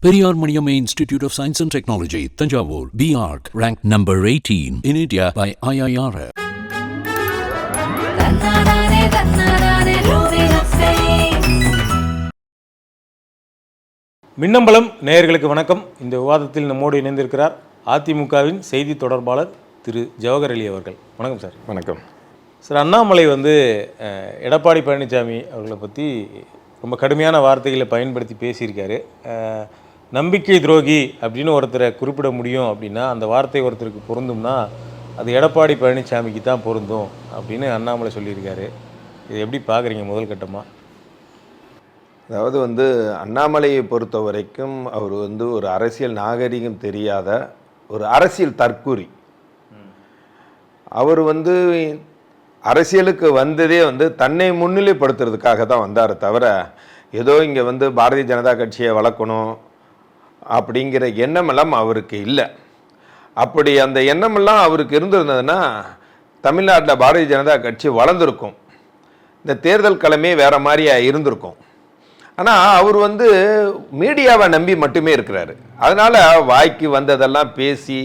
Institute of Science and Technology, Tanjavur, BARC, ranked number 18 in India by IIRF. தன்னானே தன்னானே ரூபினத்தை மின்னம்பலம் நேயர்களுக்கு வணக்கம். இந்த விவாதத்தில் நம்மோடு இணைந்திருக்கிறார் அதிமுகவின் செய்தி தொடர்பாளர் திரு ஜவஹர் அலி அவர்கள். வணக்கம் சார். வணக்கம். சார் அண்ணாமலை வந்து எடப்பாடி பழனிசாமி அவர்களை பற்றி ரொம்ப கடுமையான வார்த்தைகளை பயன்படுத்தி பேசியிருக்காரு. நம்பிக்கை துரோகி அப்படின்னு ஒருத்தரை குறிப்பிட முடியும் அப்படின்னா அந்த வார்த்தை ஒருத்தருக்கு பொருந்தும்னா அது எடப்பாடி பழனிசாமிக்கு தான் பொருந்தும் அப்படின்னு அண்ணாமலை சொல்லியிருக்காரு. இது எப்படி பார்க்குறீங்க முதல் கட்டமாக அதாவது வந்து அண்ணாமலையை பொறுத்த வரைக்கும் அவர் வந்து ஒரு அரசியல் நாகரிகம் தெரியாத ஒரு அரசியல் தற்கூரி அவர் வந்து அரசியலுக்கு வந்ததே வந்து தன்னை முன்னிலைப்படுத்துறதுக்காக தான் வந்தார் தவிர ஏதோ இங்கே வந்து பாரதிய ஜனதா கட்சியை வளர்க்கணும் அப்படிங்கிற எண்ணமெல்லாம் அவருக்கு இல்லை. அப்படி அந்த எண்ணமெல்லாம் அவருக்கு இருந்திருந்ததுன்னா தமிழ்நாட்டில் பாரதிய ஜனதா கட்சி வளர்ந்துருக்கும். இந்த தேர்தல் கிழமையே வேற மாதிரியா இருந்திருக்கும். ஆனால் அவர் வந்து மீடியாவை நம்பி மட்டுமே இருக்கிறாரு. அதனால வாய்க்கு வந்ததெல்லாம் பேசி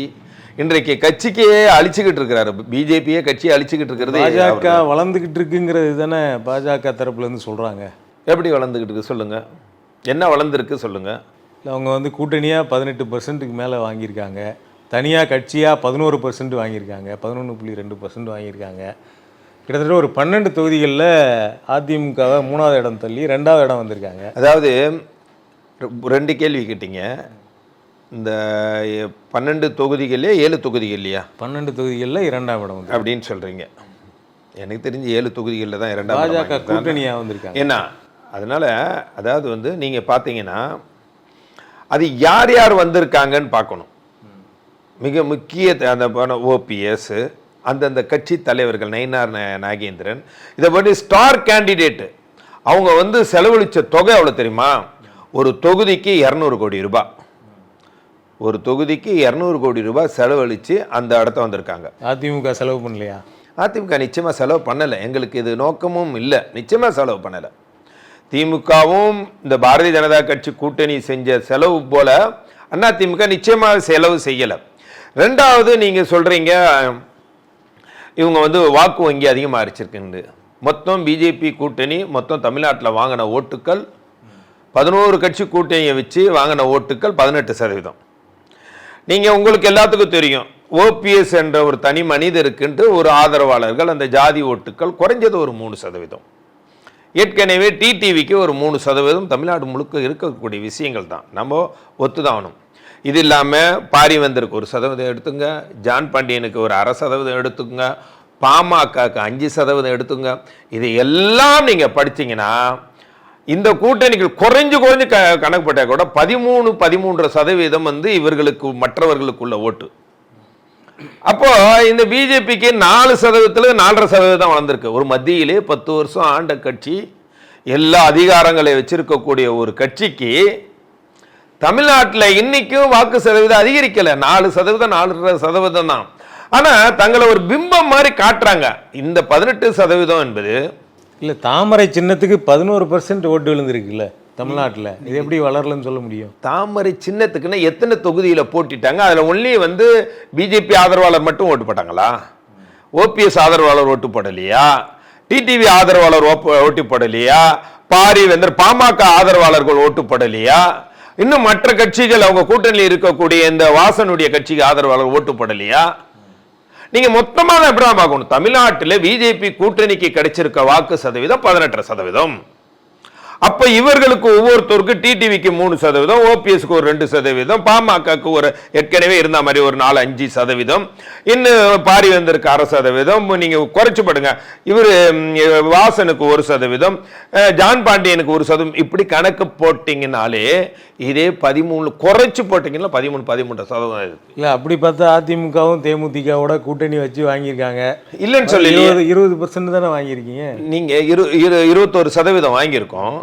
இன்றைக்கு கட்சிக்கே அழிச்சுக்கிட்டு இருக்கிறாரு. பிஜேபியே கட்சியை அழிச்சுக்கிட்டு இருக்கிறது பாஜக வளர்ந்துக்கிட்டு இருக்குங்கிறது தானே பாஜக தரப்புலேருந்து சொல்கிறாங்க எப்படி வளர்ந்துக்கிட்டு இருக்கு சொல்லுங்க. என்ன வளர்ந்துருக்கு சொல்லுங்க. இல்லை அவங்க வந்து கூட்டணியாக பதினெட்டு பர்சன்ட்டுக்கு மேலே வாங்கியிருக்காங்க. தனியாக கட்சியாக பதினோரு பர்சன்ட் வாங்கியிருக்காங்க. பதினொன்று புள்ளி ரெண்டு பர்சன்ட் வாங்கியிருக்காங்க. கிட்டத்தட்ட ஒரு பன்னெண்டு தொகுதிகளில் அதிமுகவை மூணாவது இடம் தள்ளி ரெண்டாவது இடம் வந்திருக்காங்க. அதாவது ரெண்டு கேள்வி கேட்டீங்க. இந்த பன்னெண்டு தொகுதிகள்லையே ஏழு தொகுதிகள்லையா? பன்னெண்டு தொகுதிகளில் இரண்டாம் இடம் அப்படின்னு சொல்றீங்க. எனக்கு தெரிஞ்சு ஏழு தொகுதிகளில் தான் இரண்டாம் பாஜக. கூட்டணியாக வந்திருக்காங்க. என்ன அதனால அதாவது வந்து நீங்க பார்த்தீங்கன்னா அது யார் யார் வந்திருக்காங்கன்னு பார்க்கணும். மிக முக்கிய அந்த ஓபிஎஸ் அந்தந்த கட்சி தலைவர்கள் நயினார் நாகேந்திரன். இதை பற்றி ஸ்டார் கேண்டிடேட் அவங்க வந்து செலவழிச்ச தொகை எவ்வளோ தெரியுமா? ஒரு தொகுதிக்கு இரநூறு கோடி ரூபாய் ஒரு தொகுதிக்கு இரநூறு கோடி ரூபாய் செலவழித்து அந்த இடத்த வந்திருக்காங்க. அதிமுக செலவு பண்ணலையா? அதிமுக நிச்சயமாக செலவு பண்ணலை. எங்களுக்கு இது நோக்கமும் இல்லை. நிச்சயமாக செலவு பண்ணலை. திமுகவும் இந்த பாரதிய ஜனதா கட்சி கூட்டணி செஞ்ச செலவு போல திமுக நிச்சயமாக செலவு செய்யலை. ரெண்டாவது நீங்கள் சொல்கிறீங்க இவங்க வந்து வாக்கு வங்கி அதிகமாக அரிச்சிருக்குண்டு மொத்தம் பிஜேபி கூட்டணி மொத்தம் தமிழ்நாட்டில் வாங்கின ஓட்டுக்கள் பதினோரு கட்சி கூட்டணியை வச்சு வாங்கின ஓட்டுக்கள் பதினெட்டு சதவீதம். நீங்கள் உங்களுக்கு எல்லாத்துக்கும் தெரியும் ஓபிஎஸ் என்ற ஒரு தனி மனிதருக்குன்ட்டு ஒரு ஆதரவாளர்கள் அந்த ஜாதி ஓட்டுக்கள் குறைஞ்சது ஒரு மூணு சதவீதம். ஏற்கனவே டிடிவிக்கு ஒரு மூணு சதவீதம் தமிழ்நாடு முழுக்க இருக்கக்கூடிய விஷயங்கள் தான். நம்ம ஒத்துதாகணும் இது இல்லாமல் பாரிவந்தருக்கு ஒரு சதவீதம் எடுத்துங்க ஜான் பாண்டியனுக்கு ஒரு அரை சதவீதம் எடுத்துங்க பாமகக்கு அஞ்சு சதவீதம் எடுத்துங்க. இது எல்லாம் நீங்கள் படிச்சீங்கன்னா இந்த கூட்டணிகள் குறைஞ்சு குறைஞ்சு க கணக்குப்பட்டால் கூட பதிமூணு பதிமூன்று சதவீதம் வந்து இவர்களுக்கு மற்றவர்களுக்குள்ள ஓட்டு. அப்போ இந்த பிஜேபிக்கு நாலு சதவீதத்தில் நாலரை சதவீதம் வளர்ந்துருக்கு. ஒரு மத்தியிலே பத்து வருஷம் ஆண்ட கட்சி எல்லா அதிகாரங்களை வச்சிருக்கக்கூடிய ஒரு கட்சிக்கு தமிழ்நாட்டில் இன்னைக்கும் வாக்கு சதவீதம் அதிகரிக்கலை. நாலு சதவீதம் நாலரை சதவீதம் தான். ஆனால் தங்களை ஒரு பிம்பம் மாதிரி காட்டுறாங்க. இந்த பதினெட்டு சதவீதம் என்பது இல்லை தாமரை சின்னத்துக்கு பதினோரு பர்சன்ட் ஓட்டு விழுந்திருக்குல்ல. தமிழ்நாட்டில். இது எப்படி வளரலன்னு சொல்ல முடியும்? தாமரை சின்னத்துக்குன்னா எத்தனை தொகுதியில் போட்டிட்டாங்க? அதில் ஒன்லி வந்து பிஜேபி ஆதரவாளர் மட்டும் ஓட்டு போட்டாங்களா? ஓபிஎஸ் ஆதரவாளர் ஓட்டு போடலையா? டிடிவி ஆதரவாளர் ஓட்டு போடலையா? பாரிவேந்தர் பாமக ஆதரவாளர்கள் ஓட்டு போடலையா? இன்னும் மற்ற கட்சிகள் அவங்க கூட்டணியில் இருக்கக்கூடிய இந்த வாசனுடைய கட்சிக்கு ஆதரவாளர் ஓட்டு போடலையா? நீங்க மொத்தமா தான் எப்படி பார்க்கணும்? தமிழ்நாட்டில் பிஜேபி கூட்டணிக்கு கிடைச்சிருக்க வாக்கு சதவீதம் பதினெட்டரை சதவீதம். அப்ப இவர்களுக்கு ஒவ்வொருத்தருக்கு டிடிவிக்கு மூணு சதவீதம் ஓபிஎஸ்க்கு ஒரு ரெண்டு சதவீதம் பாமகக்கு ஒரு ஏற்கனவே இருந்த மாதிரி ஒரு நாலு அஞ்சு சதவீதம். இன்னும் பாரிவேந்தருக்கு அரை சதவீதம். நீங்க குறைச்சு படுங்க இவர் வாசனுக்கு ஒரு சதவீதம் ஜான் பாண்டியனுக்கு ஒரு சதவீதம். இப்படி கணக்கு போட்டீங்கனாலே இதே பதிமூணு குறைச்சு போட்டீங்கன்னா பதிமூணு பதிமூன்று சதவீதம் இருக்கு இல்லை அப்படி பார்த்தா அதிமுகவும் தேமுதிகவோட கூட்டணி வச்சு வாங்கியிருக்காங்க. இல்லைன்னு சொல்லி இருபது பர்சன்ட் தானே வாங்கியிருக்கீங்க? நீங்க இரு இரு இருபத்தோரு சதவீதம் வாங்கியிருக்கோம்.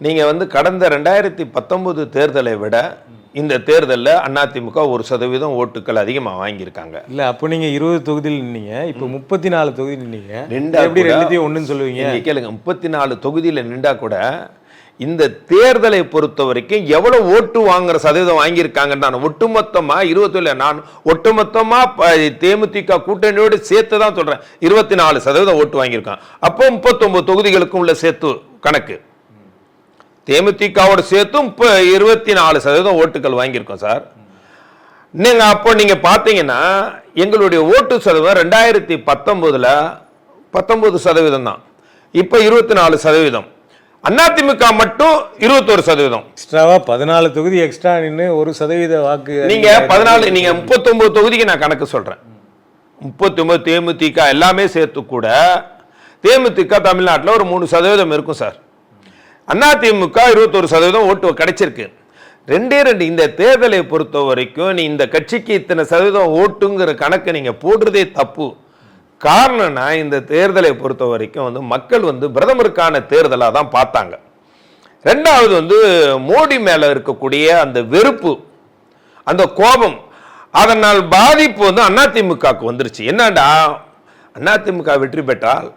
நீங்க வந்து கடந்த ரெண்டாயிரத்தி பத்தொன்பது தேர்தலை விட இந்த தேர்தலில் அதிமுக ஒரு சதவீதம் ஓட்டுக்கள் அதிகமாக வாங்கியிருக்காங்க. இல்ல அப்போ நீங்க இருபது தொகுதியில் நின்னீங்க. இப்போ முப்பத்தி நாலு தொகுதி நின்னீங்க. நின்றா எப்படி ரெண்டுத்தையும் ஒண்ணுன்னு சொல்லுவீங்க? கேளுங்க முப்பத்தி நாலு தொகுதியில் நின்றா கூட இந்த தேர்தலை பொறுத்த வரைக்கும் எவ்வளவு ஓட்டு வாங்குற சதவீதம் வாங்கியிருக்காங்கன்னு நான் ஒட்டுமொத்தமா இருபத்தி நான் ஒட்டுமொத்தமா ப- தேமுதிக கூட்டணியோடு சேர்த்து தான் சொல்றேன். இருபத்தி நாலு சதவீதம் ஓட்டு வாங்கியிருக்கான். அப்போ முப்பத்தொன்பது தொகுதிகளுக்கும் உள்ள சேர்த்து கணக்கு. தேமுதிகவோட சேர்த்தும் இப்போ இருபத்தி நாலு சதவீதம் ஓட்டுகள் வாங்கியிருக்கோம் சார். நீங்க அப்போ நீங்க பாத்தீங்கன்னா எங்களுடைய ஓட்டு சதவீதம் ரெண்டாயிரத்தி பத்தொன்பதுல பத்தொன்பது சதவீதம் தான். இப்போ இருபத்தி நாலு சதவீதம். அதிமுக மட்டும் இருபத்தொரு சதவீதம். எக்ஸ்ட்ராவா பதினாலு தொகுதி எக்ஸ்ட்ரா நின்று ஒரு சதவீத வாக்கு நீங்க பதினாலு நீங்க முப்பத்தொன்பது தொகுதிக்கு நான் கணக்கு சொல்றேன். முப்பத்தொன்பது தேமுதிக எல்லாமே சேர்த்து கூட தேமுதிக தமிழ்நாட்டில் ஒரு மூணு சதவீதம் இருக்கும் சார். அதிமுக இருபத்தொரு சதவீதம் ஓட்டு கிடைச்சிருக்கு. ரெண்டே ரெண்டு இந்த தேர்தலை பொறுத்த வரைக்கும் நீ இந்த கட்சிக்கு இத்தனை சதவீதம் ஓட்டுங்கிற கணக்கு நீங்க போடுறதே தப்பு. காரணம்னா இந்த தேர்தலை பொறுத்த வரைக்கும் வந்து மக்கள் வந்து பிரதமருக்கான தேர்தலாக தான் பார்த்தாங்க. ரெண்டாவது வந்து மோடி மேல இருக்கக்கூடிய அந்த வெறுப்பு அந்த கோபம் அதனால் பாதிப்பு வந்து அதிமுகவுக்கு வந்துருச்சு. என்னடா அதிமுக வெற்றி பெற்றால்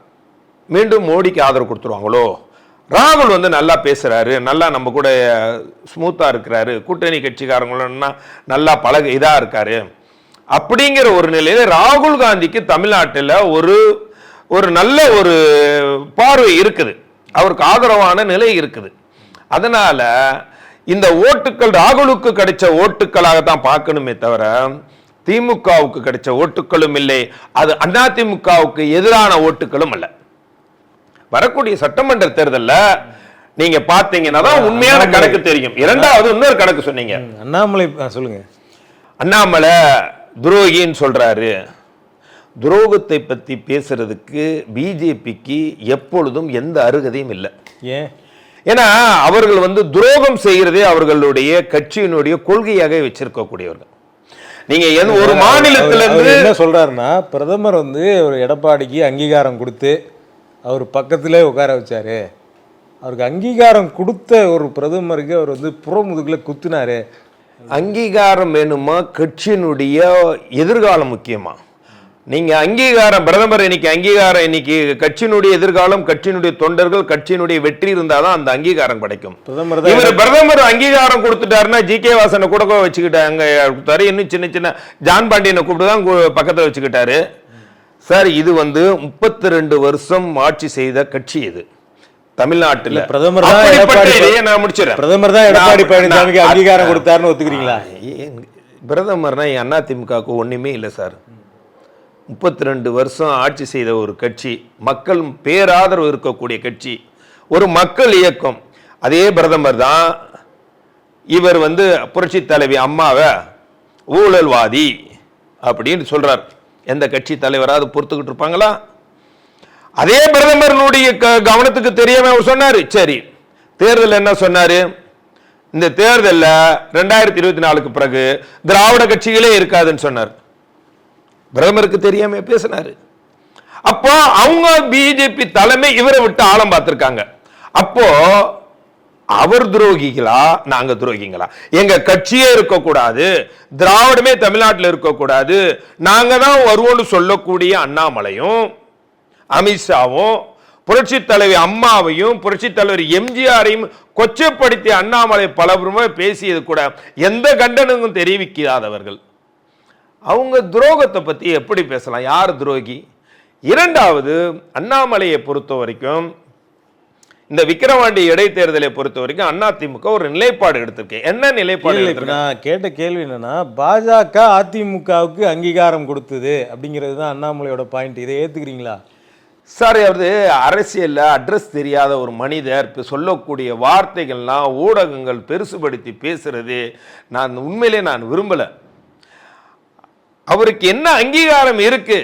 மீண்டும் மோடிக்கு ஆதரவு கொடுத்துருவாங்களோ? ராகுல் வந்து நல்லா பேசுகிறாரு நல்லா நம்ம கூட ஸ்மூத்தாக இருக்கிறாரு. கூட்டணி கட்சிக்காரங்களா நல்லா பழக இதாக இருக்காரு. அப்படிங்கிற ஒரு நிலையில் ராகுல் காந்திக்கு தமிழ்நாட்டில் ஒரு ஒரு நல்ல ஒரு பார்வை இருக்குது. அவருக்கு ஆதரவான நிலை இருக்குது. அதனால் இந்த ஓட்டுக்கள் ராகுலுக்கு கிடைச்ச ஓட்டுக்களாக தான் பார்க்கணுமே தவிர திமுகவுக்கு கிடைச்ச ஓட்டுகளும் இல்லை. அது அதிமுகவுக்கு எதிரான ஓட்டுகளும் அல்ல. வரக்கூடிய சட்டமன்ற தேர்தல்ல நீங்க பாத்தீங்கன்னா தான் உண்மையான கணக்கு தெரியும். இரண்டாவது இன்னொரு கணக்கு சொன்னீங்க. அண்ணாமலை சொல்லுங்க. அண்ணாமலை துரோகின்னு சொல்றாரு. துரோகத்தை பத்தி பேசுறதுக்கு பிஜேபிக்கு எப்பொழுதும் எந்த அருகதையும் இல்லை. ஏன்? ஏன்னா அவர்கள் வந்து துரோகம் செய்கிறதே அவர்களுடைய கட்சியினுடைய கொள்கையாக வச்சிருக்கக்கூடியவர்கள். நீங்க ஒரு மாநிலத்துல அவர் இருந்து என்ன சொல்றாருன்னா பிரதமர் வந்து ஒரு எடப்பாடிக்கு அங்கீகாரம் கொடுத்து அவர் பக்கத்திலே உட்கார வச்சாரு. அவருக்கு அங்கீகாரம் கொடுத்த ஒரு பிரதமருக்கு அவர் வந்து புறமுதுகுல குத்துனாரு. அங்கீகாரம் வேணுமா? கட்சியினுடைய எதிர்காலம் முக்கியமா? நீங்க அங்கீகாரம் பிரதமர் இன்னைக்கு அங்கீகாரம் இன்னைக்கு கட்சியினுடைய எதிர்காலம் கட்சியினுடைய தொண்டர்கள் கட்சியினுடைய வெற்றி இருந்தாதான் அந்த அங்கீகாரம் கிடைக்கும். பிரதமர் தான் இவர் பிரதமர் அங்கீகாரம் கொடுத்துட்டாருன்னா ஜி கே வாசனை கூட வச்சுக்கிட்டாங்க கொடுத்தாரு. இன்னும் சின்ன சின்ன ஜான் பாண்டியனை கூப்பிட்டு தான் பக்கத்துல வச்சுக்கிட்டாரு. சார் இது வந்து முப்பத்தி ரெண்டு வருஷம் ஆட்சி செய்த கட்சி இது. தமிழ்நாட்டுல. பிரதமர் தான் நான் முடிச்சிடறேன். பிரதமர் தான் எடப்பாடி பழனிசாமிக்கு அங்கீகாரம் கொடுத்தாருன்னு ஒத்துக்கிறீங்களா? பிரதமர்னா என் அதிமுகவுக்கு ஒண்ணுமே இல்லை சார். முப்பத்தி ரெண்டு வருஷம் ஆட்சி செய்த ஒரு கட்சி மக்கள் பேராதரவு இருக்கக்கூடிய கட்சி ஒரு மக்கள் இயக்கம். அதே பிரதமர் தான் இவர் வந்து புரட்சி தலைவி அம்மாவை ஊழல்வாதி அப்படின்னு சொல்றார். எந்த கட்சி தலைவராவது பொறுத்துக்கிட்டு இருப்பாங்களா? அதே பிரதமருடைய க- கவனத்துக்கு தெரியாம அவர் சொன்னார். சரி தேர்தல் என்ன சொன்னாரு? இந்த தேர்தலில் ரெண்டாயிரத்தி இருபத்தி நாலுக்கு பிறகு திராவிட கட்சிகளே இருக்காதுன்னு சொன்னார். பிரதமருக்கு தெரியாம பேசினாரு. அப்போ அவங்க பிஜேபி தலைமை இவரை விட்டு ஆழம் பார்த்துருக்காங்க. அப்போ அவர் துரோகிகளா? நாங்க துரோகிங்களா? எங்க கட்சியே இருக்கக்கூடாது. திராவிடமே தமிழ்நாட்டில் இருக்கக்கூடாது. நாங்க தான் வருவோம்னு சொல்லக்கூடிய அண்ணாமலையும் அமித்ஷாவும் புரட்சி தலைவி அம்மாவையும் புரட்சி தலைவர் எம்ஜிஆரையும் கொச்சப்படுத்தி அண்ணாமலை பலபுரமே பேசியது கூட எந்த கண்டனமும் தெரிவிக்காதவர்கள். அவங்க துரோகத்தை பத்தி எப்படி பேசலாம்? யார் துரோகி? இரண்டாவது அண்ணாமலையை பொறுத்த வரைக்கும் இந்த விக்கிரவாண்டி இடைத்தேர்தலை பொறுத்த வரைக்கும் அதிமுக ஒரு நிலைப்பாடு எடுத்திருக்கேன் என்ன நிலைப்பாடு நான் கேட்ட கேள்வி என்னன்னா பாஜக அதிமுகவுக்கு அங்கீகாரம் கொடுத்தது அப்படிங்கிறது தான் அண்ணாமலையோட பாயிண்ட் இதை ஏத்துக்கிறீங்களா? சார் அது அரசியல்ல அட்ரஸ் தெரியாத ஒரு மனிதர் இப்ப சொல்லக்கூடிய வார்த்தைகள்லாம் ஊடகங்கள் பெருசுபடுத்தி பேசுறது நான் உண்மையிலே நான் விரும்பல. அவருக்கு என்ன அங்கீகாரம் இருக்கு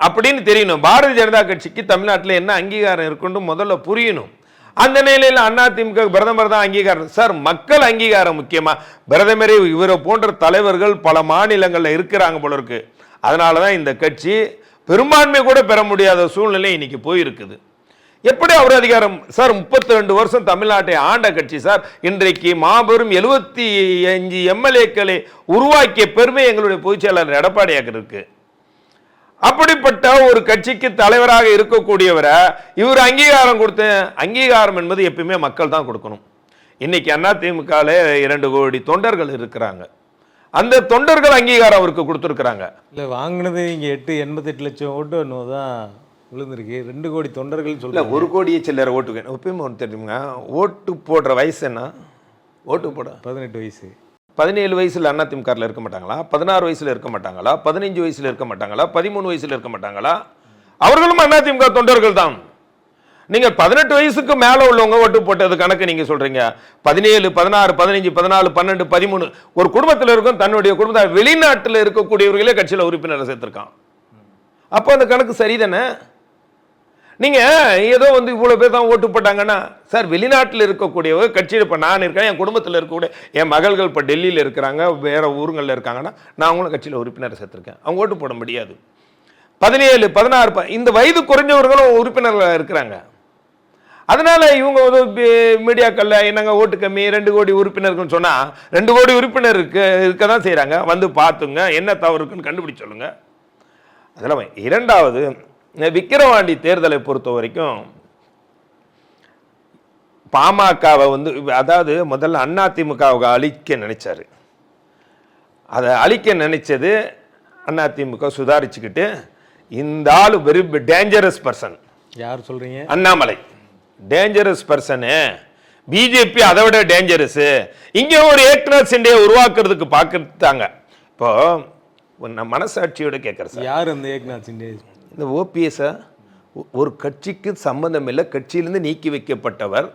அப்படின்னு தெரியணும். பாரதிய ஜனதா கட்சிக்கு தமிழ்நாட்டில் என்ன அங்கீகாரம் இருக்குன்னு முதல்ல புரியணும். அந்த நிலையில் அதிமுக பிரதமர் தான் அங்கீகாரம். சார் மக்கள் அங்கீகாரம் முக்கியமாக பிரதமரே இவரை போன்ற தலைவர்கள் பல மாநிலங்களில் இருக்கிறாங்க போல இருக்கு. அதனால தான் இந்த கட்சி பெரும்பான்மை கூட பெற முடியாத சூழ்நிலை இன்னைக்கு போயிருக்குது. எப்படி அவர் அதிகாரம்? சார் முப்பத்தி ரெண்டு வருஷம் தமிழ்நாட்டை ஆண்ட கட்சி சார். இன்றைக்கு மாபெரும் எழுபத்தி அஞ்சு எம்எல்ஏக்களை உருவாக்கிய பெருமை எங்களுடைய பொதுச் செயலாளர் இருக்குது அப்படிப்பட்ட ஒரு கட்சிக்கு தலைவராக இருக்கக்கூடியவரை இவர் அங்கீகாரம் கொடுத்த அங்கீகாரம் என்பது எப்பயுமே மக்கள் தான் கொடுக்கணும். இன்னைக்கு அதிமுகல இரண்டு கோடி தொண்டர்கள் இருக்கிறாங்க. அந்த தொண்டர்கள் அங்கீகாரம் அவருக்கு கொடுத்துருக்குறாங்க. இல்லை வாங்கினது இங்கே எட்டு எண்பத்தெட்டு லட்சம் ஓட்டு என்னவோ தான் விழுந்திருக்கு. ரெண்டு கோடி தொண்டர்கள் சொல்ல ஒரு கோடியே சில்லற ஓட்டு எப்பயுமே ஒன்று தெரியுங்க ஓட்டு போடுற வயசு என்ன? ஓட்டு போட? பதினெட்டு வயசு. பதினேழு வயசில் அதிமுகவில் இருக்க மாட்டாங்களா? பதினாறு வயசில் இருக்க மாட்டாங்களா? பதினஞ்சு வயசில் இருக்க மாட்டாங்களா? பதிமூணு வயசில் இருக்க மாட்டாங்களா? அவர்களும் அதிமுக தொண்டர்கள் தான். நீங்கள் பதினெட்டு வயசுக்கு மேலே உள்ளவங்க ஓட்டு போட்டது கணக்கு நீங்கள் சொல்கிறீங்க பதினேழு பதினாறு பதினஞ்சு பதினாலு பன்னெண்டு பதிமூணு. ஒரு குடும்பத்தில் இருக்கும் தன்னுடைய குடும்பத்தை வெளிநாட்டில் இருக்கக்கூடியவர்களே கட்சியில் உறுப்பினரை சேர்த்துருக்கான். அப்போ அந்த கணக்கு சரிதானே? நீங்கள் ஏதோ வந்து இவ்வளோ பேர் தான் ஓட்டு போட்டாங்கன்னா சார் வெளிநாட்டில் இருக்கக்கூடியவங்க கட்சியில் இப்போ நான் இருக்கேன் என் குடும்பத்தில் இருக்கக்கூடிய என் மகள்கள் இப்போ டெல்லியில் இருக்கிறாங்க வேறு ஊருங்களில் இருக்காங்கன்னா நான் அவங்களும் கட்சியில் உறுப்பினரை சேர்த்துருக்கேன். அவங்க ஓட்டு போட முடியாது. பதினேழு பதினாறு ப- இந்த வயது குறைஞ்சவர்களும் உறுப்பினர்களாக இருக்கிறாங்க. அதனால் இவங்க வந்து மீடியாக்களில் என்னங்க ஓட்டு கம்மி ரெண்டு கோடி உறுப்பினருக்குன்னு சொன்னால் ரெண்டு கோடி உறுப்பினர் இருக்க இருக்க தான் செய்கிறாங்க வந்து பார்த்துங்க என்ன தவறு இருக்குன்னு கண்டுபிடிச்சு சொல்லுங்க. அதெல்லாம் இரண்டாவது இந்த விக்கிரவாண்டி தேர்தலை பொறுத்த வரைக்கும் பாமகவை வந்து அதாவது முதல்ல அதிமுகவை அழிக்க நினைச்சாரு. அதை அழிக்க நினைச்சது அதிமுக சுதாரிச்சுக்கிட்டு இந்த ஆள் வெரி டேஞ்சரஸ் பர்சன் யார் சொல்கிறீங்க அண்ணாமலை. டேஞ்சரஸ் பர்சனு பிஜேபி அதை விட டேஞ்சரஸ் இங்க ஒரு ஏக்நாத் சிண்டையை உருவாக்குறதுக்கு பார்க்கறாங்க இப்போ நான் மனசாட்சியோட கேட்குறேன் சார். யார் அந்த ஏக்நாத் சிண்டே? இந்த ஓபிஎஸ்ஸை ஒரு கட்சிக்கு சம்பந்தம் இல்லை கட்சியிலிருந்து நீக்கி வைக்கப்பட்டவர்.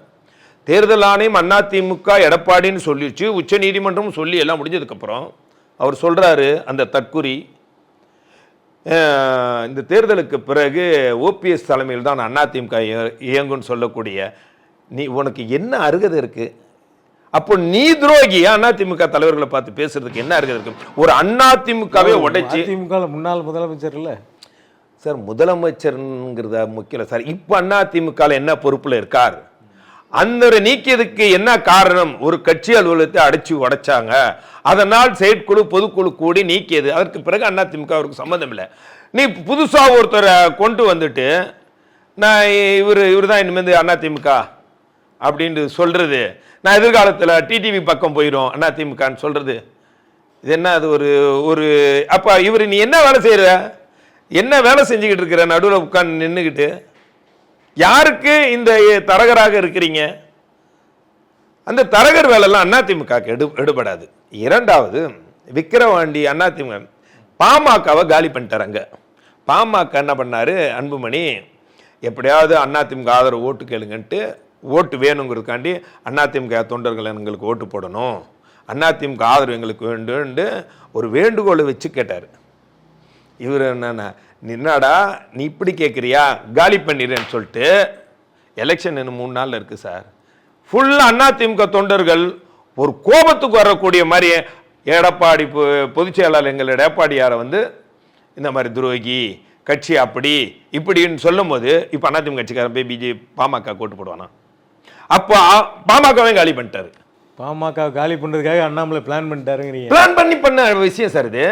தேர்தல் ஆணையம் அதிமுக எடப்பாடின்னு சொல்லிடுச்சு உச்ச நீதிமன்றம் சொல்லி எல்லாம் முடிஞ்சதுக்கப்புறம் அவர் சொல்றாரு அந்த தற்குறி. இந்த தேர்தலுக்கு பிறகு ஓபிஎஸ் தலைமையில் தான் அதிமுக இய- இயங்கும்னு சொல்லக்கூடிய. நீ உனக்கு என்ன அருகதை இருக்கு? அப்போ நீ துரோகி. அதிமுக தலைவர்களை பார்த்து பேசுறதுக்கு என்ன அருகதை இருக்கு? ஒரு அதிமுகவே உடைச்சு அதிமுக முன்னாள் முதலமைச்சர் இல்ல. சார் முதலமைச்சருங்கிறத முக்கியம் சார். இப்போ அண்ணா திமுகவில் என்ன பொறுப்பில் இருக்கார்? அந்த நீக்கியதுக்கு என்ன காரணம்? ஒரு கட்சி அலுவலகத்தை அடைச்சு உடைச்சாங்க. அதனால் செயற்குழு பொதுக்குழு கூடி நீக்கியது. அதற்கு பிறகு அண்ணா திமுக அவருக்கு சம்மந்தம் இல்லை. நீ புதுசாக ஒருத்தரை கொண்டு வந்துட்டு நான் இவர் இவர் தான் இனிமேருந்து அண்ணா திமுக அப்படின்ட்டு சொல்கிறது நான் எதிர்காலத்தில் டிடிவி பக்கம் போயிடும் திமுகன்னு சொல்கிறது இது என்ன அது ஒரு ஒரு அப்போ இவர் நீ என்ன வேலை செய்கிற என்ன வேலை செஞ்சுக்கிட்டு இருக்கிற நடுவில் உட்கார்ந்து நின்றுக்கிட்டு யாருக்கு இந்த தரகராக இருக்கிறீங்க? அந்த தரகர் வேலைலாம் அதிமுக எடு எடுபடாது. இரண்டாவது விக்கிரவாண்டி அதிமுக பாமகவை காலி பண்ணிட்டாரங்க பாமக என்ன பண்ணாரு? அன்புமணி எப்படியாவது அதிமுக ஆதரவு ஓட்டு கேளுங்கன்ட்டு ஓட்டு வேணுங்கிறதுக்காண்டி அதிமுக தொண்டர்கள் எங்களுக்கு ஓட்டு போடணும். அதிமுக ஆதரவு எங்களுக்கு வேண்டும்னு ஒரு வேண்டுகோளை வச்சு கேட்டார். இவர் என்னன்னா நின்னாடா நீ இப்படி கேட்குறியா காலி பண்ணிடுறேன்னு சொல்லிட்டு எலெக்ஷன் இன்னும் மூணு நாள்ல இருக்கு சார். ஃபுல்லாக அதிமுக தொண்டர்கள் ஒரு கோபத்துக்கு வரக்கூடிய மாதிரி எடப்பாடி பொதுச் செயலாளர் எங்கள் எடப்பாடியாரை வந்து இந்த மாதிரி துரோகி கட்சி அப்படி இப்படின்னு சொல்லும்போது இப்போ அதிமுக கட்சிக்காரன் போய் பிஜே பாமக கோட்டு போடுவானா? அப்போ பாமகவையும் காலி பண்ணிட்டாரு. பாமக காலி பண்றதுக்காக அண்ணாமலை பிளான் பண்ணிட்டாருங்கிறீங்க. பிளான் பண்ணி பண்ண விஷயம் சார் இது.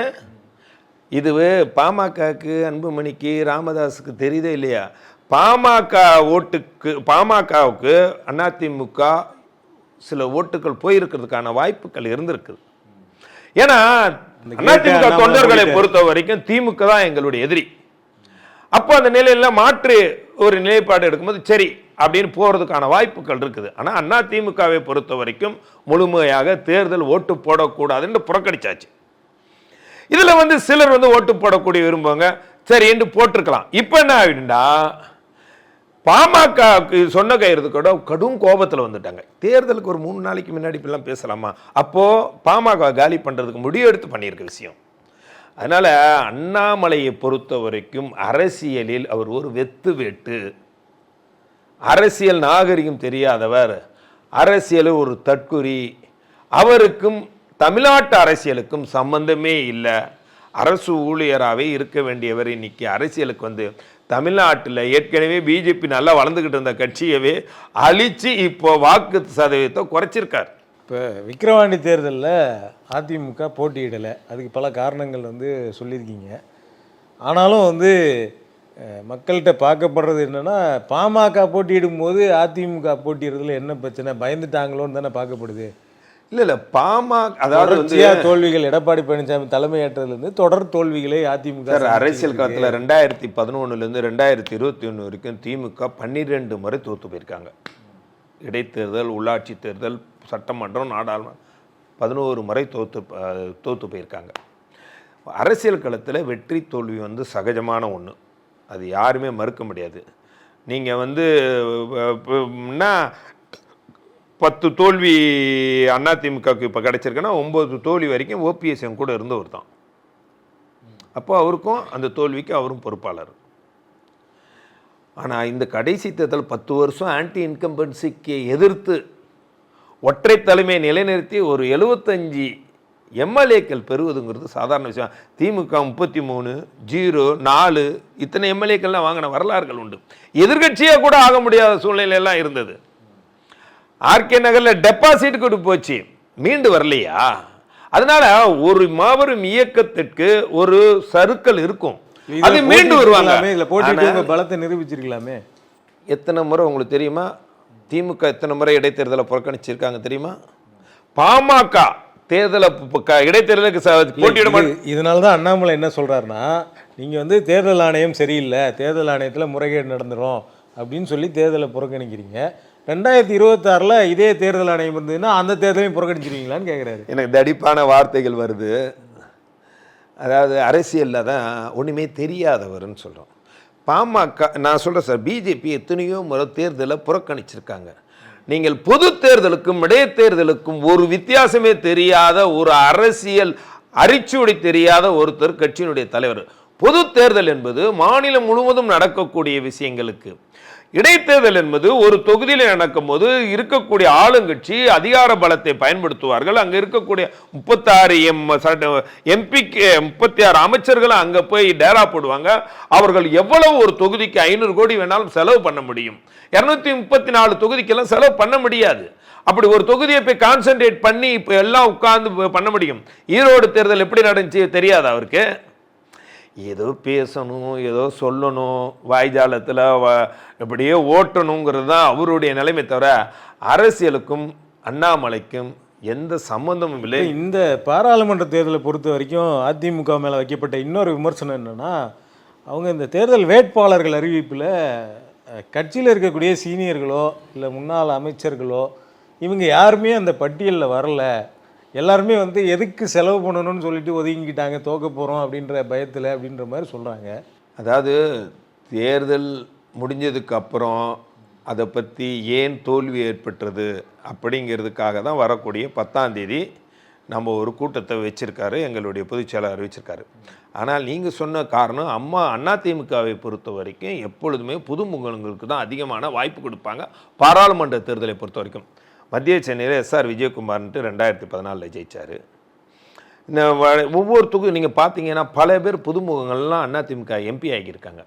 இது பாமகக்கு அன்புமணிக்கு ராமதாஸுக்கு தெரியுதே இல்லையா? பாமக ஓட்டுக்கு பாமகவுக்கு அதிமுக சில ஓட்டுகள் போயிருக்கிறதுக்கான வாய்ப்புகள் இருந்திருக்குது. ஏன்னா அதிமுக தொண்டர்களை. பொறுத்த வரைக்கும் திமுக தான் எங்களுடைய எதிரி. அப்போ அந்த நிலையில மாற்று ஒரு நிலைப்பாடு எடுக்கும்போது சரி அப்படின்னு போறதுக்கான வாய்ப்புகள் இருக்குது. ஆனா அண்ணா திமுகவை பொறுத்த வரைக்கும் முழுமையாக தேர்தல் ஓட்டு போடக்கூடாதுன்னு புறக்கணிச்சாச்சு. இதில் வந்து சிலர் வந்து ஓட்டு போடக்கூடிய விரும்புவாங்க. சரி என்று போட்டிருக்கலாம். இப்போ என்ன ஆகிடுண்டா பாமகக்கு சொன்ன கயிறது கூட கடும் கோபத்தில் வந்துட்டாங்க. தேர்தலுக்கு ஒரு மூணு நாளைக்கு முன்னாடி இப்பெல்லாம் பேசலாமா? அப்போது பாமக காலி பண்ணுறதுக்கு முடிவு எடுத்து பண்ணியிருக்க விஷயம். அதனால் அண்ணாமலையை பொறுத்த வரைக்கும் அரசியலில் அவர் ஒரு வெத்து வெட்டு. அரசியல் நாகரிகம் தெரியாதவர். அரசியல் ஒரு தற்குறி. அவருக்கும் தமிழ்நாட்டு அரசியலுக்கும் சம்பந்தமே இல்லை. அரசு ஊழியராகவே இருக்க வேண்டியவர் இன்னைக்கு அரசியலுக்கு வந்து தமிழ்நாட்டில் ஏற்கனவே பிஜேபி நல்லா வளர்ந்துக்கிட்டு இருந்த கட்சியவே அழித்து இப்போ வாக்கு சதவீதத்தை குறைச்சிருக்கார். இப்போ விக்கிரவாண்டி தேர்தலில் அதிமுக போட்டியிடலை. அதுக்கு பல காரணங்கள் வந்து சொல்லியிருக்கீங்க. ஆனாலும் வந்து மக்கள்கிட்ட பார்க்கப்படுறது என்னென்னா பாமக போட்டியிடும் போது அதிமுக போட்டியிடுறதுல என்ன பிரச்சனை? பயந்துட்டாங்களோன்னு தானே பார்க்கப்படுது. இல்ல இல்ல பாமா அதாவது வந்து தோல்விகள் எடப்பாடி பழனிசாமி தலைமை ஏற்றதுலேருந்து தொடர் தோல்விகளை அதிமுக சார் அரசியல் காலத்துல ரெண்டாயிரத்தி பதினொன்னுல இருந்து ரெண்டாயிரத்தி இருபத்தி ஒன்று வரைக்கும் திமுக பன்னிரெண்டு முறை தோத்து போயிருக்காங்க. இடைத்தேர்தல் உள்ளாட்சி தேர்தல் சட்டமன்றம் நாடாளுமன்றம் பதினோரு முறை தோத்து அஹ், தோத்து போயிருக்காங்க. அரசியல் களத்தில் வெற்றி தோல்வி வந்து சகஜமான ஒன்று அது யாருமே மறுக்க முடியாது. நீங்கள் வந்து பத்து தோல்வி அதிமுகவுக்கு இப்போ கிடச்சிருக்குன்னா ஒம்பது தோல்வி வரைக்கும் ஓபிஎஸ் கூட இருந்தவர் தான். அப்போ அவருக்கும் அந்த தோல்விக்கு அவரும் பொறுப்பாளர். ஆனால் இந்த கடைசி தேர்தல் பத்து வருஷம் ஆன்டி இன்கம்பன்சிக்கு எதிர்த்து ஒற்றை தலைமையை நிலைநிறுத்தி ஒரு எழுபத்தஞ்சி எம்எல்ஏக்கள் பெறுவதுங்கிறது சாதாரண விஷயம். திமுக முப்பத்தி மூணு ஜீரோ நாலு இத்தனை எம்எல்ஏக்கள்லாம் வாங்கின வரலாறுகள் உண்டு. எதிர்க்கட்சியாக கூட ஆக முடியாத சூழ்நிலையெல்லாம் இருந்தது. ஆர்கே நகர்ல டெபாசிட் கொண்டு போச்சு. மீண்டு வரலையா? அதனால ஒரு மாபெரும் இயக்கத்திற்கு ஒரு சறுக்கல் இருக்கும். அது மீண்டு வருவாங்க. இதுல போட்டிட்டு பலத்தை நிரூபிச்சிருக்கலாமே. எத்தனை முறை உங்களுக்கு தெரியுமா? திமுக எத்தனை முறை இடைத்தேர்தலை புறக்கணிச்சிருக்காங்க தெரியுமா? பாமக தேர்தலை இடைத்தேர்தலுக்கு ச- போட்டியிட மாட்டேன் இது- இதனால தான் அண்ணாமலை என்ன சொல்றாருன்னா நீங்க வந்து தேர்தல் ஆணையம் சரியில்லை தேர்தல் ஆணையத்தில் முறைகேடு நடந்துரும் அப்படின்னு சொல்லி தேர்தலை புறக்கணிக்கிறீங்க. ரெண்டாயிரத்தி இருபத்தாறில் இதே தேர்தல் ஆணையம் இருந்ததுன்னா அந்த தேர்தலையும் புறக்கணிச்சிருவீங்களான்னு கேட்குறாரு எனக்கு தடிப்பான வார்த்தைகள் வருது. அதாவது அரசியலில் தான் ஒன்றுமே தெரியாதவர்னு சொல்கிறோம் பாமக நான் சொல்கிறேன் சார் பிஜேபி எத்தனையோ முறை தேர்தலை புறக்கணிச்சிருக்காங்க. நீங்கள் பொது தேர்தலுக்கும் இடைத்தேர்தலுக்கும் ஒரு வித்தியாசமே தெரியாத ஒரு அரசியல் அரிச்சுவடி தெரியாத ஒருத்தர் கட்சியினுடைய தலைவர். பொது தேர்தல் என்பது மாநிலம் முழுவதும் நடக்கக்கூடிய விஷயங்களுக்கு இடைத்தேர்தல் என்பது ஒரு தொகுதியில் நடக்கும் போது இருக்கக்கூடிய ஆளுங்கட்சி அதிகார பலத்தை பயன்படுத்துவார்கள். அங்கே இருக்கக்கூடிய முப்பத்தாறு எம் எம்பி முப்பத்தி ஆறு அமைச்சர்கள் அங்கே போய் டேரா போடுவாங்க. அவர்கள் எவ்வளவு ஒரு தொகுதிக்கு ஐநூறு கோடி வேணாலும் செலவு பண்ண முடியும். இரநூத்தி முப்பத்தி நாலு தொகுதிக்கெல்லாம் செலவு பண்ண முடியாது. அப்படி ஒரு தொகுதியை போய் கான்சென்ட்ரேட் பண்ணி இப்போ எல்லாம் உட்கார்ந்து பண்ண முடியும். ஈரோடு தேர்தல் எப்படி நடந்துச்சு தெரியாது அவருக்கு. ஏதோ பேசணும் ஏதோ சொல்லணும் வாய்ஜாலத்தில் இப்படியே ஓட்டணுங்கிறது தான் அவருடைய நிலைமை தவிர அரசியலுக்கும் அண்ணாமலைக்கும் எந்த சம்பந்தமும் இல்லை. இந்த பாராளுமன்ற தேர்தலை பொறுத்த வரைக்கும் அதிமுக மேலே வைக்கப்பட்ட இன்னொரு விமர்சனம் என்னென்னா அவங்க இந்த தேர்தல் வேட்பாளர்கள் அறிவிப்பில் கட்சியில் இருக்கக்கூடிய சீனியர்களோ இல்லை முன்னாள் அமைச்சர்களோ இவங்க யாருமே அந்த பட்டியலில் வரல. எல்லாருமே வந்து எதுக்கு செலவு பண்ணணும்னு சொல்லிட்டு ஒதுங்கிக்கிட்டாங்க தோக்க போகிறோம் அப்படின்ற பயத்தில் அப்படின்ற மாதிரி சொல்கிறாங்க அதாவது தேர்தல் முடிஞ்சதுக்கு அப்புறம் அதை பற்றி ஏன் தோல்வி ஏற்பட்டது அப்படிங்கிறதுக்காக தான் வரக்கூடிய பத்தாம் தேதி நம்ம ஒரு கூட்டத்தை வச்சுருக்காரு எங்களுடைய பொதுச்செயலாளர் அறிவிச்சிருக்காரு ஆனால் நீங்கள் சொன்ன காரணம் அம்மா அதிமுகவை பொறுத்த வரைக்கும் எப்பொழுதுமே புதுமுகங்களுக்கு தான் அதிகமான வாய்ப்பு கொடுப்பாங்க. பாராளுமன்ற தேர்தலை பொறுத்த வரைக்கும். மத்திய சென்னையில் எஸ்ஆர் விஜயகுமார்ன்ட்டு ரெண்டாயிரத்தி பதினாலில் ஜெயிச்சார். இந்த வ- ஒவ்வொரு நீங்கள் பார்த்தீங்கன்னா பல பேர் புதுமுகங்கள்லாம் அதிமுக எம்பி ஆகியிருக்காங்க.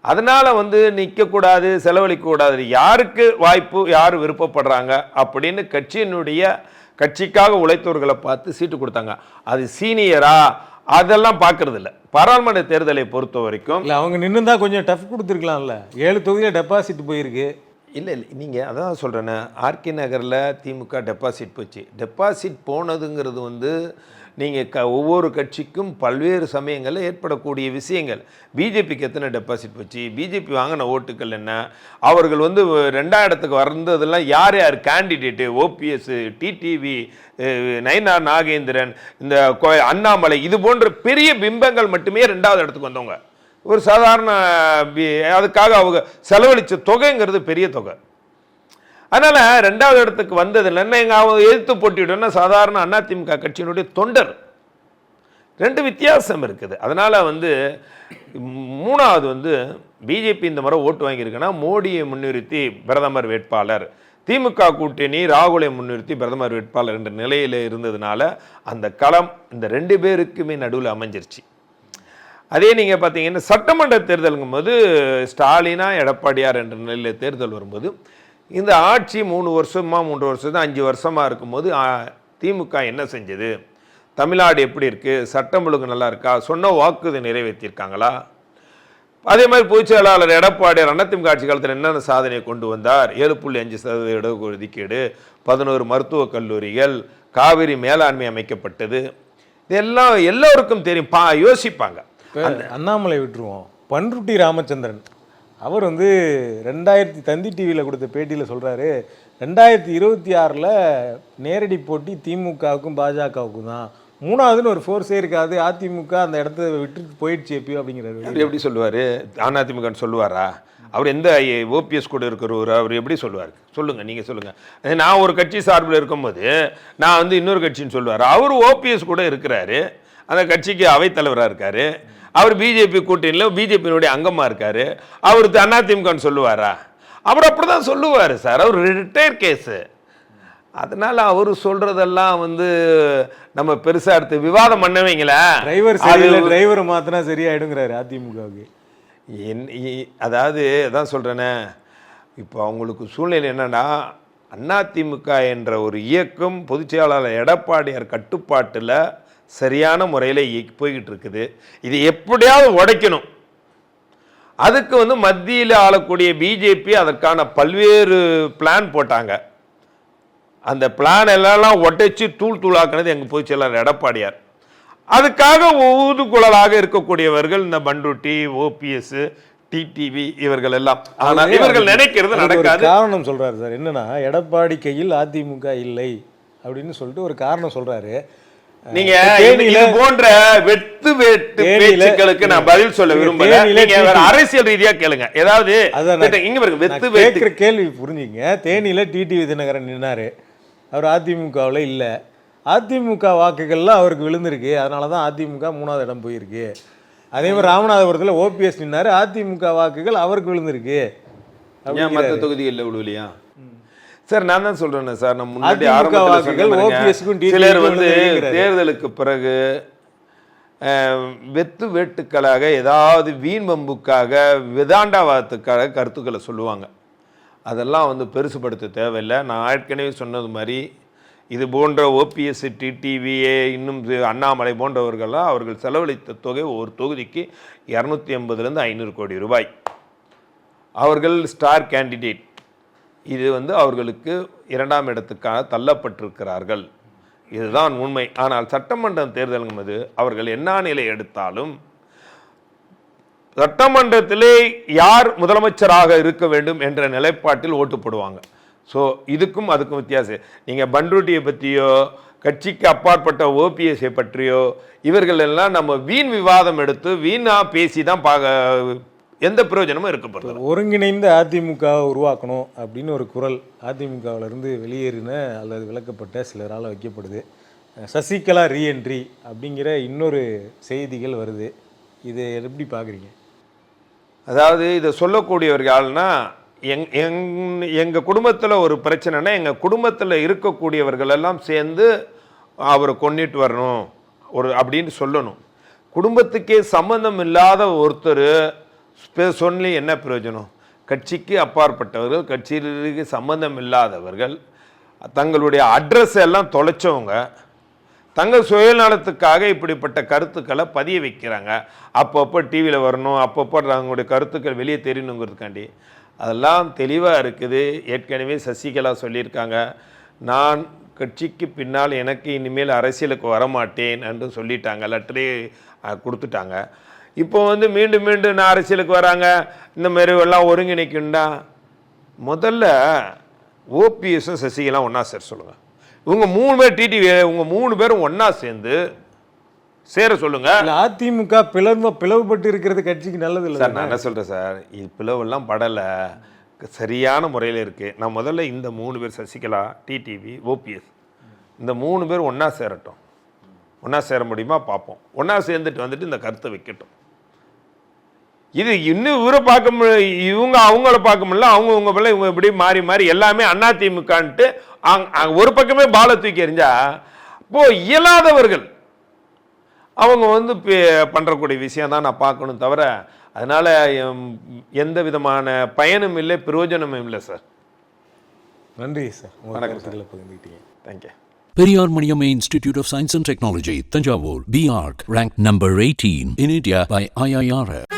அதனால் வந்து நிற்கக்கூடாது செலவழிக்கக்கூடாது யாருக்கு வாய்ப்பு யார் விருப்பப்படுறாங்க அப்படின்னு கட்சியினுடைய கட்சிக்காக உழைத்தவர்களை பார்த்து சீட்டு கொடுத்தாங்க. அது சீனியரா? அதெல்லாம் பார்க்கறது இல்லை பாராளுமன்ற தேர்தலை பொறுத்த வரைக்கும் இல்லை அவங்க நின்று தான் கொஞ்சம் டஃப் கொடுத்துருக்கலாம்ல. ஏழு தொகுதியில் டெபாசிட் போயிருக்கு. இல்லை இல்லை. நீங்கள் அதான் சொல்கிறேனே ஆர்கே நகரில் திமுக டெபாசிட் போச்சு. டெபாசிட் போனதுங்கிறது வந்து நீங்கள் க ஒவ்வொரு கட்சிக்கும் பல்வேறு சமயங்களில் ஏற்படக்கூடிய விஷயங்கள். பிஜேபிக்கு எத்தனை டெபாசிட் போச்சு? பிஜேபி வாங்கின ஓட்டுக்கள் என்ன? அவர்கள் வந்து ரெண்டாம் இடத்துக்கு வந்ததெல்லாம் யார் யார்? Candidate OPS TTV Nainar Nagendran இந்த கோ- அண்ணாமலை இது போன்ற பெரிய பிம்பங்கள் மட்டுமே ரெண்டாவது இடத்துக்கு வந்தவங்க. ஒரு சாதாரண அதுக்காக அவங்க செலவழித்த தொகைங்கிறது பெரிய தொகை. அதனால் ரெண்டாவது இடத்துக்கு வந்தது என்ன எங்கள் அவங்க எதிர்த்து போட்டியிடணும்னா சாதாரண அதிமுக கட்சியினுடைய தொண்டர். ரெண்டு வித்தியாசம் இருக்குது. அதனால் வந்து மூணாவது வந்து பிஜேபி இந்த முறை ஓட்டு வாங்கியிருக்குன்னா மோடியை முன்னிறுத்தி பிரதமர் வேட்பாளர் திமுக கூட்டணி ராகுலை முன்னிறுத்தி பிரதமர் வேட்பாளர் என்ற நிலையில் இருந்ததுனால அந்த களம் இந்த ரெண்டு பேருக்குமே நடுவில் அமைஞ்சிருச்சு. அதே நீங்கள் பார்த்தீங்கன்னா சட்டமன்ற தேர்தலுங்கும் போது ஸ்டாலினா எடப்பாடியார் என்ற நிலையில் தேர்தல் வரும்போது இந்த ஆட்சி மூணு வருஷமாக மூன்று வருஷம் தான் அஞ்சு வருஷமாக இருக்கும்போது திமுக என்ன செஞ்சது? தமிழ்நாடு எப்படி இருக்குது சட்டம் ஒழுங்கு நல்லா இருக்கா? சொன்ன வாக்குறுதி நிறைவேற்றியிருக்காங்களா? அதே மாதிரி பொதுச் செயலாளர் எடப்பாடியார் அதிமுக ஆட்சி காலத்தில் என்னென்ன சாதனையை கொண்டு வந்தார்? ஏழு புள்ளி அஞ்சு சதவீத இடஒதுக்கீடு பதினோரு மருத்துவக் கல்லூரிகள் காவிரி மேலாண்மை அமைக்கப்பட்டது. இதெல்லாம் எல்லோருக்கும் தெரியும். பா யோசிப்பாங்க. அண்ணாமலை விட்டுருவோம். பன்ருட்டி ராமச்சந்திரன். அவர் வந்து ரெண்டாயிரத்தி தந்தி டிவியில் கொடுத்த பேட்டியில் சொல்கிறாரு ரெண்டாயிரத்தி இருபத்தி ஆறில் நேரடி போட்டி திமுகவுக்கும் பாஜகவுக்கும் தான். மூணாவதுன்னு ஒரு ஃபோர்ஸே இருக்காது. அதிமுக அந்த இடத்த விட்டுட்டு போயிடுச்சு எப்பயோ அப்படிங்கிறாரு. அவர் எப்படி சொல்லுவார்? அதிமுக சொல்லுவாரா? அவர் எந்த ஓபிஎஸ் கூட இருக்கிறவர் அவர் எப்படி சொல்லுவார்? சொல்லுங்க நீங்க சொல்லுங்க. அது நான் ஒரு கட்சி சார்பில் இருக்கும்போது நான் வந்து இன்னொரு கட்சின்னு சொல்லுவார். அவர் ஓபிஎஸ் கூட இருக்கிறாரு. அந்த கட்சிக்கு அவைத்தலைவராக இருக்காரு. அவர் பிஜேபி கூட்டணியில் பிஜேபியினுடைய அங்கமா இருக்காரு. அவர் அதிமுகன்னு சொல்லுவாரா? அவர் அப்படிதான் சொல்லுவார் சார். அவர் ரிட்டையர் கேஸு அதனால அவர் சொல்றதெல்லாம் வந்து நம்ம பெருசா எடுத்து விவாதம் பண்ண வைங்களேன் டிரைவர் சரியில்லை டிரைவர் மாத்தினா சரியாயிடுங்கிறாரு அதிமுகவுக்கு. என் இ- அதாவது அதான் சொல்கிறேனே இப்போ அவங்களுக்கு சூழ்நிலை என்னன்னா அதிமுக என்ற ஒரு இயக்கம் பொதுச் செயலாளர் எடப்பாடியார் கட்டுப்பாட்டில் சரியான முறையில் போய்கிட்டு இருக்குது இது எப்படியாவது உடைக்கணும். அதுக்கு வந்து மத்தியில் ஆளக்கூடிய பிஜேபி அதற்கான பல்வேறு பிளான் போட்டாங்க. அந்த பிளான் எல்லாம் உடைச்சு தூள் தூளாக்குனது எங்கள் பொதுச் செயலாளர் எடப்பாடியார். அதுக்காக ஊதுகுழலாக இருக்கக்கூடியவர்கள் இந்த பண்ருட்டி ஓபிஎஸ் டிடிவி இவர்கள் எல்லாம். ஆனால் இவர்கள் நினைக்கிறது நடக்காது. காரணம் சொல்றாரு சார். என்னன்னா எடப்பாடி கையில் அதிமுக இல்லை அப்படின்னு சொல்லிட்டு ஒரு காரணம் சொல்றாரு. நீங்க தேனியில- இது போன்ற வெத்து வேட்டு தேனியில- பேச்சுக்களுக்கு நான் பதில் சொல்ல நீங்க வேற டிடி அரசியல் ரீதியா கேளுங்க. ஏதாவது அதான் வெட்டு- இங்க பாருங்க வெத்து வேட்டு. கேட்குற கேள்வி புரிஞ்சுங்க. தேனியில டிடிவி தினகரன் நின்னாரு. அவர் அதிமுகவில் இல்லை. அதிமுக வாக்குகள்லாம் அவருக்கு விழுந்திருக்கு. அதனால தான் அதிமுக மூணாவது இடம் போயிருக்கு. அதே மாதிரி ராமநாதபுரத்தில் ஓபிஎஸ் நின்னாரு. அதிமுக வாக்குகள் அவருக்கு விழுந்திருக்கு. அப்படிங்கிறாரு. தொகுதிகளில் விழுவலையா? சார் நான் தான் சொல்றேன் சார் நம்ம முன்னாடி ஆரம்பத்துல சிலர் வந்து. தேர்தலுக்கு பிறகு வெத்து வேட்டுக்களாக ஏதாவது வீண் வம்புக்காக விதாண்டாவாதத்துக்காக கருத்துக்களை சொல்லுவாங்க. அதெல்லாம் வந்து பெருசுபடுத்த தேவையில்லை. நான் ஏற்கனவே சொன்னது மாதிரி இது போன்ற ஓபிஎஸ் டிடிவிஏ இன்னும் அண்ணாமலை போன்றவர்கள்லாம் அவர்கள் செலவழித்த தொகை ஒரு தொகுதிக்கு இரநூத்தி எண்பதுலேருந்து ஐநூறு கோடி ரூபாய். அவர்கள் ஸ்டார் கேண்டிடேட். இது வந்து அவர்களுக்கு இரண்டாம் இடத்துக்காக தள்ளப்பட்டிருக்கிறார்கள். இதுதான் உண்மை. ஆனால் சட்டமன்ற தேர்தல் அவர்கள் என்ன நிலை எடுத்தாலும் சட்டமன்றத்திலே யார் முதலமைச்சராக இருக்க வேண்டும் என்ற நிலைப்பாட்டில் ஓட்டு போடுவாங்க. ஸோ இதுக்கும் அதுக்கும் வித்தியாசம். நீங்கள் பண்ருட்டியை பற்றியோ கட்சிக்கு அப்பாற்பட்ட ஓபிஎஸ்ஐ பற்றியோ இவர்கள் எல்லாம் நம்ம வீண் விவாதம் எடுத்து வீணாக பேசி தான் பார்க்க எந்த பிரயோஜனமும் இருக்கப்படுது ஒருங்கிணைந்த அதிமுக உருவாக்கணும் அப்படின்னு ஒரு குரல் அதிமுகவுல இருந்து வெளியேறின அல்லது விலக்கப்பட்ட சிலரால் வைக்கப்படுது. சசிகலா ரீஎன்ட்ரி அப்படிங்கிற இன்னொரு செய்திகள் வருது. இது எப்படி பார்க்குறீங்க? அதாவது இதை சொல்லக்கூடியவர்கள் யாருன்னா எங் எங் எங்கள் குடும்பத்தில் ஒரு பிரச்சனைனா எங்கள் குடும்பத்தில் இருக்கக்கூடியவர்கள் எல்லாம் சேர்ந்து அவரை கொண்டுட்டு வரணும். ஒரு அப்படின்னு சொல்லணும். குடும்பத்துக்கே சம்பந்தம் இல்லாத ஒருத்தர் சொல்லி என்ன பிரயோஜனம்? கட்சிக்கு அப்பாற்பட்டவர்கள் கட்சியிலிருக்கு சம்பந்தம் இல்லாதவர்கள் தங்களுடைய அட்ரஸ் எல்லாம் தொலைச்சவங்க தங்கள் சுயநலத்துக்காக இப்படிப்பட்ட கருத்துக்களை பதிய வைக்கிறாங்க. அப்பப்போ டிவியில் வரணும் அப்பப்போ அவங்களுடைய கருத்துக்கள் வெளியே தெரியணுங்கிறதுக்காண்டி. அதெல்லாம் தெளிவாக இருக்குது. ஏற்கனவே சசிகலா சொல்லியிருக்காங்க நான் கட்சிக்கு பின்னால் எனக்கு இனிமேல் அரசியலுக்கு வரமாட்டேன் என்று சொல்லிட்டாங்க லெட்டரே கொடுத்துட்டாங்க. இப்போ வந்து மீண்டும் மீண்டும் நான் அரசியலுக்கு வராங்க இந்த மாதிரி எல்லாம் ஒருங்கிணைக்குண்டா? முதல்ல ஓபிஎஸும் சசிகலாம் ஒன்றா சேர சொல்லுங்க. இவங்க மூணு பேர் டிடிவி இவங்க மூணு பேரும் ஒன்றா சேர்ந்து சேர சொல்லுங்க. அதிமுக பிளவு பிளவுபட்டு இருக்கிறது கட்சிக்கு நல்லது இல்லை சார் நான் என்ன சொல்கிறேன் சார்? இது பிளவெல்லாம் படலை. சரியான முறையில் இருக்குது நான் முதல்ல இந்த மூணு பேர் சசிகலா டிடிவி ஓபிஎஸ் இந்த மூணு பேர் ஒன்றா சேரட்டும். ஒன்றா சேர முடியுமா? பார்ப்போம். ஒன்றா சேர்ந்துட்டு வந்துட்டு இந்த கருத்தை வைக்கட்டும். இது இன்னும் இவரை பார்க்க மு- இவங்க அவங்கள பார்க்க முடியல. அவங்க உங்க பிள்ளை இவங்க இப்படி மாறி மாறி எல்லாமே அதிமுகன்ட்டு ஒரு பக்கமே பாலை தூக்கி எறிஞ்சா இப்போ இயலாதவர்கள் அவங்க வந்து பே- பண்றக்கூடிய விஷயம் தான் நான் பார்க்கணும் தவிர அதனால எந்த விதமான பயனும் இல்லை பிரயோஜனமும் இல்லை சார். நன்றி சார். கருத்துக்களை பகிர்ந்துக்கிட்டீங்க thank you Periyar Maniamma Institute of Science and Technology, Tanjavur, BARC, ranked number 18 in India by IIRF.